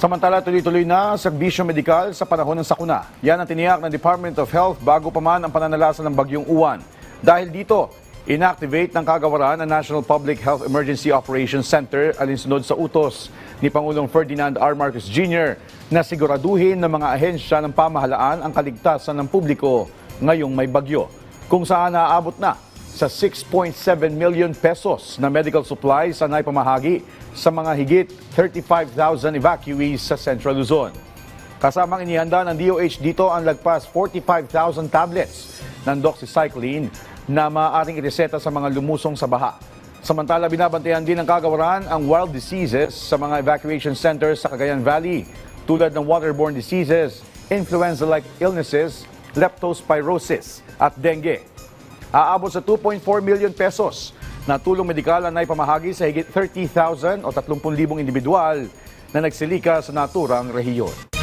Samantala, tuloy-tuloy na serbisyo medikal sa panahon ng sakuna. Yan ang tiniyak ng Department of Health bago pa man ang pananalasa ng bagyong uwan. Dahil dito, inactivate ng kagawaran ang National Public Health Emergency Operations Center alinsunod sa utos ni Pangulong Ferdinand R. Marcos Jr. na siguraduhin ng mga ahensya ng pamahalaan ang kaligtasan ng publiko ngayong may bagyo. Kung saan naaabot na sa 6.7 million pesos na medical supplies ang naipamahagi sa mga higit 35,000 evacuees sa Central Luzon. Kasamang inihanda ng DOH dito ang lagpas 45,000 tablets ng doxycycline na maaaring ireseta sa mga lumusong sa baha. Samantala, binabantayan din ng kagawaran ang wild diseases sa mga evacuation centers sa Cagayan Valley tulad ng waterborne diseases, influenza-like illnesses, leptospirosis at dengue aabot sa 2.4 million pesos na tulong medikal ang naipamahagi sa higit 30,000 o 30,000 individual na nagsilika sa naturang rehiyon.